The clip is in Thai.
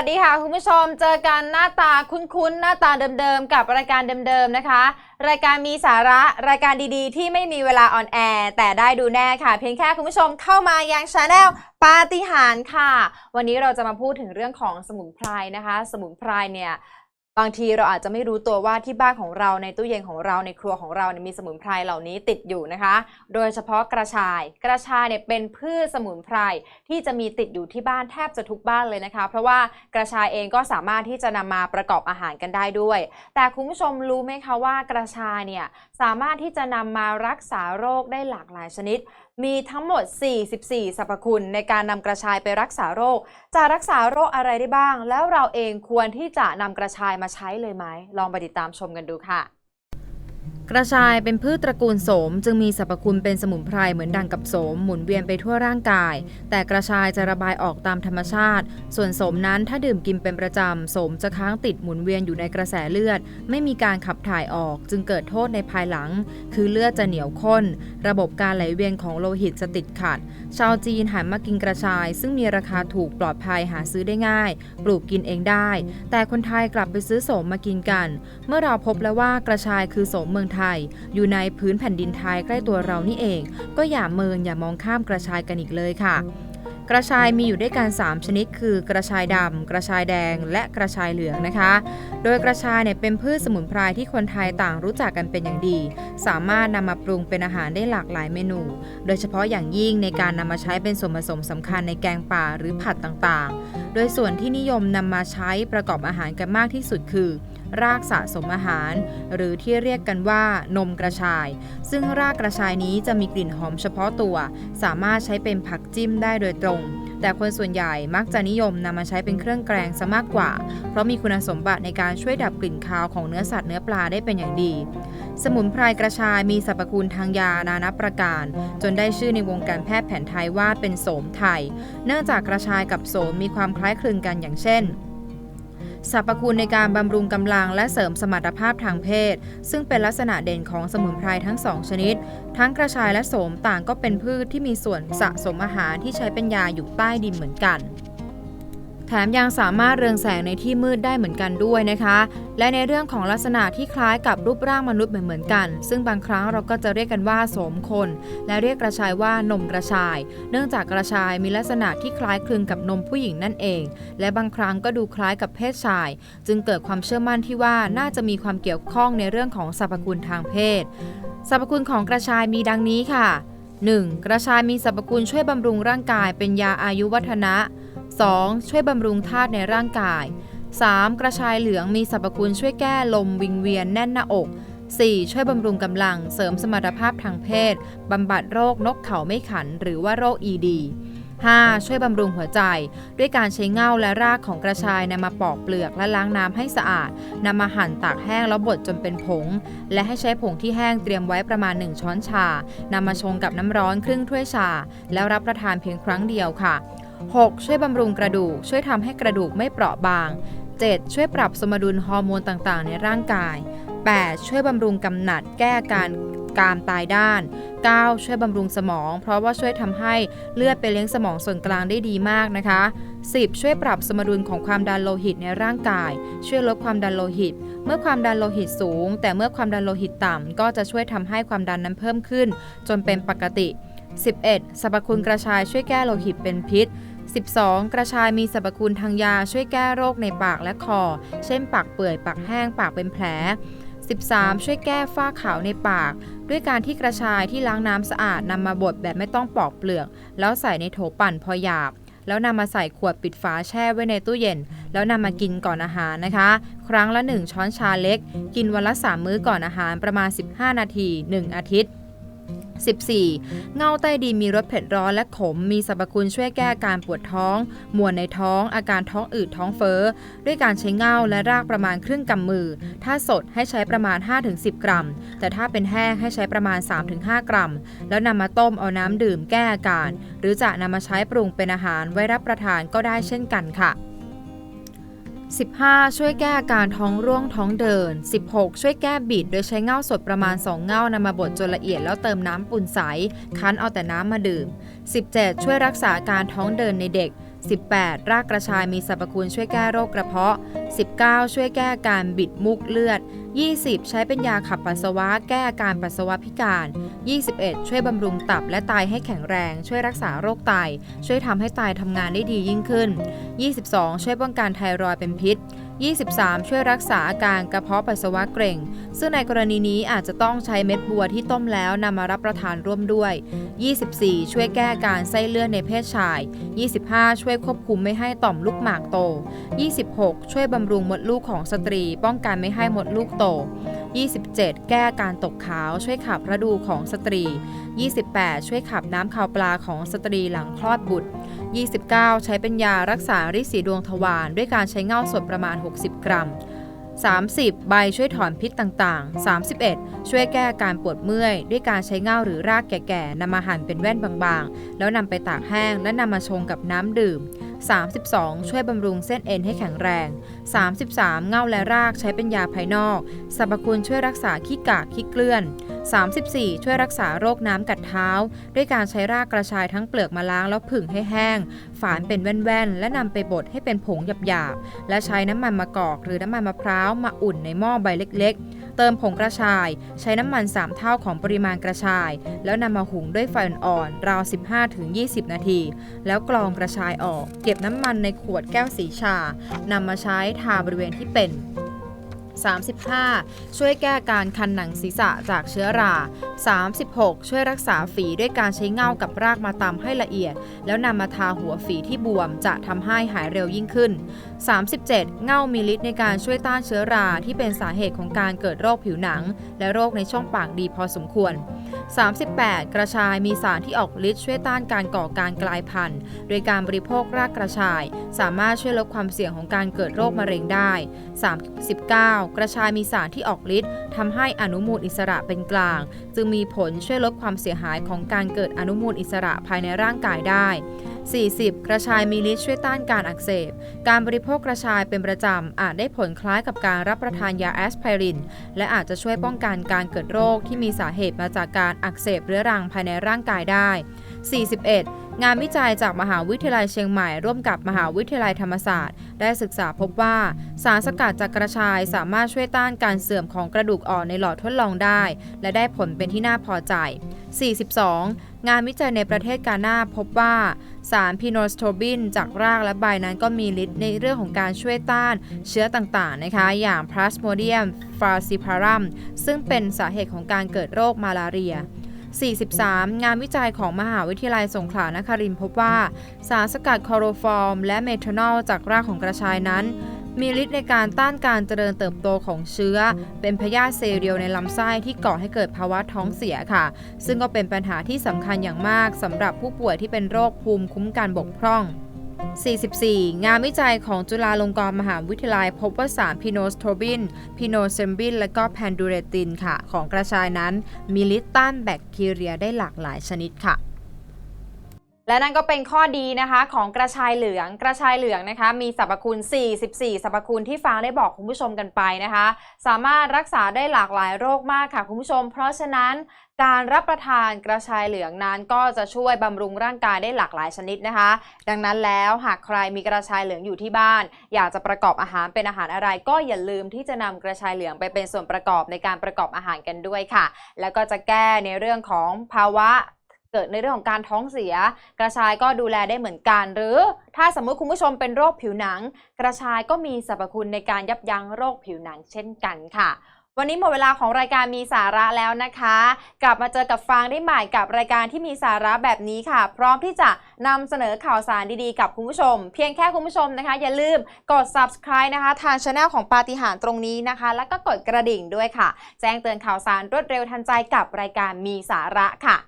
วัสดีค่ะ คุณผู้ชมเจอกันหน้าตาคุ้นๆ หน้าตาเดิมๆ กับรายการเดิมๆ นะคะ รายการมีสาระรายการดีๆ ที่ไม่มีเวลาออนแอร์แต่ได้ดูแน่ค่ะ เพียงแค่คุณผู้ชมเข้ามายังชาแนลปาฏิหาริย์ค่ะ วันนี้เราจะมาพูดถึงเรื่องของสมุนไพรนะคะ สมุนไพรเนี่ย บางทีเราอาจจะไม่รู้ตัวว่าที่บ้านของเราในตู้เย็นของเราในครัวของเราเนี่ยมีสมุนไพรเหล่านี้ติดอยู่นะคะ โดยเฉพาะกระชาย กระชายเนี่ยเป็นพืชสมุนไพรที่จะมีติดอยู่ที่บ้านแทบจะทุกบ้านเลยนะคะ เพราะว่ากระชายเองก็สามารถที่จะนำมาประกอบอาหารกันได้ด้วย แต่คุณผู้ชมรู้ไหมคะว่ากระชายเนี่ยสามารถที่จะนำมารักษาโรคได้หลากหลายชนิด มีทั้งหมด 44 สรรพคุณในการนำกระชายไปรักษาโรค จะรักษาโรคอะไรได้บ้าง แล้วเราเองควรที่จะนำกระชายมาใช้เลยไหม ลองไปติดตามชมกันดูค่ะ กระชายเป็นพืชตระกูลโสม จึงมีสรรพคุณเป็นสมุนไพรเหมือนดังกับโสมหมุนเวียนไปทั่วร่างกาย แต่กระชายจะระบายออกตามธรรมชาติ ส่วนโสมนั้นถ้าดื่มกินเป็นประจำโสมจะค้างติดหมุนเวียนอยู่ในกระแสเลือด ไม่มีการขับถ่ายออก จึงเกิดโทษในภายหลัง คือเลือดจะเหนียวข้น ระบบการไหลเวียนของโลหิตจะติดขัด ชาวจีนหันมากินกระชาย ซึ่งมีราคาถูกปลอดภัยหาซื้อได้ง่าย ปลูกกินเองได้ แต่คนไทยกลับไปซื้อโสมมากินกัน เมื่อเราพบแล้วว่ากระชายคือโสมเมืองไทยอยู่ในพื้นแผ่นดินไทยใกล้ตัวเรานี่เอง ก็อย่าเมินอย่ามองข้ามกระชายกันอีกเลยค่ะ กระชายมีอยู่ด้วยกัน 3 ชนิด คือกระชายดำ กระชายแดง และกระชายเหลืองนะคะ โดยกระชายเนี่ยเป็นพืชสมุนไพรที่คนไทยต่างรู้จักกันเป็นอย่างดี สามารถนำมาปรุงเป็นอาหารได้หลากหลายเมนู โดยเฉพาะอย่างยิ่งในการนำมาใช้เป็นส่วนผสมสำคัญในแกงป่าหรือผัดต่างๆ โดยส่วนที่นิยมนำมาใช้ประกอบอาหารกันมากที่สุดคือ รากสะสมอาหาร หรือที่เรียกกันว่านมกระชาย ซึ่งรากกระชายนี้จะมีกลิ่นหอมเฉพาะตัว สามารถใช้เป็นผักจิ้มได้โดยตรง แต่คนส่วนใหญ่มักจะนิยมนำมาใช้เป็นเครื่องแกงซะมากกว่า เพราะมีคุณสมบัติในการช่วยดับกลิ่นคาวของเนื้อสัตว์เนื้อปลาได้เป็นอย่างดี สมุนไพรกระชายมีสรรพคุณทางยานานับประการ จนได้ชื่อในวงการแพทย์แผนไทยว่าเป็นโสมไทย เนื่องจากกระชายกับโสมมีความคล้ายคลึงกันอย่างเช่น สรรพคุณในการบำรุงกำลังและเสริมสมรรถภาพทางเพศ ซึ่งเป็นลักษณะเด่นของสมุนไพรทั้งสองชนิด ทั้งกระชายและโสมต่างก็เป็นพืชที่มีส่วนสะสมอาหารที่ใช้เป็นยาอยู่ใต้ดินเหมือนกัน แถมยังสามารถเรืองแสงในที่มืดได้เหมือนกันด้วยนะคะ และในเรื่องของลักษณะที่คล้ายกับรูปร่างมนุษย์เหมือนกัน ซึ่งบางครั้งเราก็จะเรียกกันว่าโสมคน และเรียกกระชายว่านมกระชาย เนื่องจากกระชายมีลักษณะที่คล้ายคลึงกับนมผู้หญิงนั่นเอง และบางครั้งก็ดูคล้ายกับเพศชาย จึงเกิดความเชื่อมั่นที่ว่าน่าจะมีความเกี่ยวข้องในเรื่องของสรรพคุณทางเพศ สรรพคุณของกระชายมีดังนี้ค่ะ 1. กระชายมีสรรพคุณช่วยบำรุงร่างกายเป็นยาอายุวัฒนะ 2. ช่วยบำรุงธาตุในร่างกาย 3. กระชายเหลืองมีสรรพคุณช่วยแก้ลมวิงเวียนแน่นหน้าอก 4. ช่วยบำรุงกำลัง เสริมสมรรถภาพทางเพศ บำบัดโรคนกเขาไม่ขัน หรือว่าโรค ED 5. ช่วยบำรุงหัวใจ ด้วยการใช้เง่าและรากของกระชายนำมาปอกเปลือกและล้างน้ำให้สะอาดนำมาหั่นตากแห้งแล้วบดจนเป็นผง และให้ใช้ผงที่แห้งเตรียมไว้ประมาณ 1 ช้อนชานำมาชงกับน้ำร้อนครึ่งถ้วยชา แล้วรับประทานเพียงครั้งเดียวค่ะ 6. ช่วยบำรุงกระดูก ช่วยทำให้กระดูกไม่เปราะบาง 7. ช่วยปรับสมดุลฮอร์โมนต่างๆ ในร่างกาย 8. ช่วยบำรุงกำหนัด แก้อาการกามตายด้าน 9. ช่วยบำรุงสมอง เพราะว่าช่วยทำให้เลือดไปเลี้ยงสมองส่วนกลางได้ดีมากนะคะ 10. ช่วยปรับสมดุลของความดันโลหิตในร่างกาย ช่วยลดความดันโลหิต เมื่อความดันโลหิตสูง แต่เมื่อความดันโลหิตต่ำก็จะช่วยทำให้ความดันนั้นเพิ่มขึ้น จนเป็นปกติ 11. สรรพคุณกระชายช่วยแก้โลหิตเป็นพิษ 12. กระชายมีสรรพคุณทางยาช่วยแก้โรคในปากและคอ เช่นปากเปื่อย ปากแห้ง ปากเป็นแผล 13. ช่วยแก้ฝ้าขาวในปาก ด้วยการที่กระชายที่ล้างน้ำสะอาดนำมาบดแบบไม่ต้องปอกเปลือก แล้วใส่ในโถปั่นพอหยาบ แล้วนำมาใส่ขวดปิดฝาแช่ไว้ในตู้เย็น แล้วนำมากินก่อนอาหารนะคะ ครั้งละ 1 ช้อนชาเล็ก กินวันละ 3 มื้อก่อนอาหารประมาณ 15 นาที 1 อาทิตย์ 14. เงาใต้ดินมีรสเผ็ดร้อนและขม มีสรรพคุณช่วยแก้อาการปวดท้อง มวนในท้อง อาการท้องอืดท้องเฟ้อ ด้วยการใช้เงาและรากประมาณครึ่งกำมือ ถ้าสดให้ใช้ประมาณ 5-10 กรัม แต่ถ้าเป็นแห้งให้ใช้ประมาณ 3-5 กรัม แล้วนำมาต้มเอาน้ำดื่มแก้อาการ หรือจะนำมาใช้ปรุงเป็นอาหารไว้รับประทานก็ได้เช่นกันค่ะ 15. ช่วยแก้อาการท้องร่วงท้องเดิน 16. ช่วยแก้บิดโดยใช้เง่าสดประมาณ 2 เง่านำมาบดจนละเอียดแล้วเติมน้ำปุ่นใส คั้นเอาแต่น้ำมาดื่ม 17. ช่วยรักษาการท้องเดินในเด็ก 18 รากกระชายมีสรรพคุณช่วยแก้โรคกระเพาะ 19 ช่วยแก้การบิดมุกเลือด 20 ใช้เป็นยาขับปัสสาวะแก้อาการปัสสาวะพิการ 21 ช่วยบำรุงตับและไตให้แข็งแรง ช่วยรักษาโรคไต ช่วยทำให้ไตทำงานได้ดียิ่งขึ้น 22 ช่วยป้องกันไทรอยด์เป็นพิษ 23 ช่วยรักษาอาการกระเพาะปัสสาวะเกร็ง ซึ่งในกรณีนี้อาจจะต้องใช้เม็ดบัวที่ต้มแล้วนำมารับประทานร่วมด้วย 24 ช่วยแก้การไส้เลื่อนในเพศชาย 25 ช่วยควบคุมไม่ให้ต่อมลูกหมากโต 26 ช่วยบำรุงมดลูกของสตรี ป้องกันไม่ให้มดลูกโต27 แก้การตกขาวช่วยขับระดูของสตรี 28 ช่วยขับน้ำขาวปลาของสตรีหลังคลอดบุตร 29 ใช้เป็นยารักษาริดสีดวงทวารด้วยการใช้เง่าสดประมาณ 60 กรัม 30 ใบช่วยถอนพิษต่างๆ 31 ช่วยแก้อาการปวดเมื่อย ด้วยการใช้เง่าหรือรากแก่ๆนำมาหั่นเป็นแว่นบางๆ แล้วนำไปตากแห้งและนำมาชงกับน้ำดื่ม 32 ช่วยบำรุงเส้นเอ็นให้แข็งแรง 33 เง่าและรากใช้เป็นยาภายนอกสรรพคุณช่วยรักษาขี้กากขี้เกลื่อน 34 ช่วยรักษาโรคน้ำกัดเท้า ด้วยการใช้รากกระชายทั้งเปลือกมาล้างแล้วผึ่งให้แห้ง ฝานเป็นแว่นๆ และนำไปบดให้เป็นผงหยาบๆ และใช้น้ำมันมะกอกหรือน้ำมันมะพร้าวมาอุ่นในหม้อใบเล็กๆ เติมผงกระชาย ใช้น้ำมัน 3 เท่าของปริมาณกระชาย แล้วนำมาหุงด้วยไฟอ่อนๆราว 15-20 นาที แล้วกรองกระชายออก เก็บน้ำมันในขวดแก้วสีชานำมาใช้ทาบริเวณที่เป็น 35 ช่วยแก้การคันหนังศีรษะจากเชื้อรา 36 ช่วยรักษาฝีด้วยการใช้เงากับรากมาตำให้ละเอียด แล้วนำมาทาหัวฝีที่บวมจะทำให้หายเร็วยิ่งขึ้น 37 เงามีฤทธิ์ในการช่วยต้านเชื้อราที่เป็นสาเหตุของการเกิดโรคผิวหนัง และโรคในช่องปากดีพอสมควร 38 กระชายมีสารที่ออกฤทธิ์ช่วยต้านการก่อการกลายพันธุ์ โดยการบริโภครากกระชาย สามารถช่วยลดความเสี่ยงของการเกิดโรคมะเร็งได้ 39 กระชายมีสารที่ออกฤทธิ์ทำให้อนุมูลอิสระเป็นกลาง จึงมีผลช่วยลดความเสียหายของการเกิดอนุมูลอิสระภายในร่างกายได้ 40 กระชายมีฤทธิ์ช่วยต้านการอักเสบ การบริโภคกระชายเป็นประจำ อาจได้ผลคล้ายกับการรับประทานยาแอสไพริน และอาจจะช่วยป้องกันการเกิดโรคที่มีสาเหตุมาจากการอักเสบเรื้อรังภายในร่างกายได้ 41 งานวิจัยจากมหาวิทยาลัยเชียงใหม่ร่วมกับมหาวิทยาลัยธรรมศาสตร์ ได้ศึกษาพบว่า สารสกัดจากกระชายสามารถช่วยต้านการเสื่อมของกระดูกอ่อนในหลอดทดลองได้ และได้ผลเป็นที่น่าพอใจ 42 งานวิจัยในประเทศกาหน้าพบว่า สารพีโนสโทบินจากรากและใบนั้นก็มีฤทธิ์ในเรื่องของการช่วยต้านเชื้อต่างๆนะคะ อย่าง Plasmodium falciparum ซึ่งเป็นสาเหตุของการเกิดโรคมาลาเรีย 43 งานวิจัยของมหาวิทยาลัยสงขลานครินทร์พบว่า สารสกัดคอโรฟอร์ม และเมทานอลจากรากของกระชายนั้น มีฤทธิ์ในการต้านการเจริญเติบโตของเชื้อ เป็นพยาธิเซลล์เดียวในลำไส้ที่ก่อให้เกิดภาวะท้องเสียค่ะ ซึ่งก็เป็นปัญหาที่สำคัญอย่างมากสำหรับผู้ป่วยที่เป็นโรคภูมิคุ้มกันบกพร่อง 44 งานวิจัยของจุฬาลงกรณ์มหาวิทยาลัยพบว่าสารพิโนสโทบิน พิโนเซมบิน และก็แพนดูเรตินค่ะ ของกระชายนั้น มีฤทธิ์ต้านแบคทีเรียได้หลากหลายชนิดค่ะ และนั่นก็เป็นข้อดีนะคะของกระชายเหลือง กระชายเหลืองนะคะมีสรรพคุณ 44 สรรพคุณที่ฟังได้บอกคุณผู้ชมกันไปนะคะ สามารถรักษาได้หลากหลายโรคมากค่ะคุณผู้ชม เพราะฉะนั้นการรับประทานกระชายเหลืองนั้นก็จะช่วยบำรุงร่างกายได้หลากหลายชนิดนะคะ ดังนั้นแล้วหากใครมีกระชายเหลืองอยู่ที่บ้าน อยากจะประกอบอาหารเป็นอาหารอะไร ก็อย่าลืมที่จะนำกระชายเหลืองไปเป็นส่วนประกอบในการประกอบอาหารกันด้วยค่ะ แล้วก็จะแก้ในเรื่องของภาวะ เกิดในเรื่องของการท้องเสีย กระชายก็ดูแลได้เหมือนกัน หรือถ้าสมมุติคุณผู้ชมเป็นโรคผิวหนัง กระชายก็มีสรรพคุณในการยับยั้งโรคผิวหนังเช่นกันค่ะวันนี้หมดเวลาของรายการมีสาระแล้วนะคะ กลับมาเจอกับฟางได้ใหม่กับรายการที่มีสาระแบบนี้ค่ะ พร้อมที่จะนำเสนอข่าวสารดีๆ กับคุณผู้ชม เพียงแค่คุณผู้ชมนะคะ อย่าลืมกด subscribe นะคะ ทางช anel ของปาฏิหาริย์ตรงนี้นะคะ แล้วก็กดกระดิ่งด้วยค่ะ แจ้งเตือนข่าวสารรวดเร็วทันใจกับรายการมีสาระค่ะ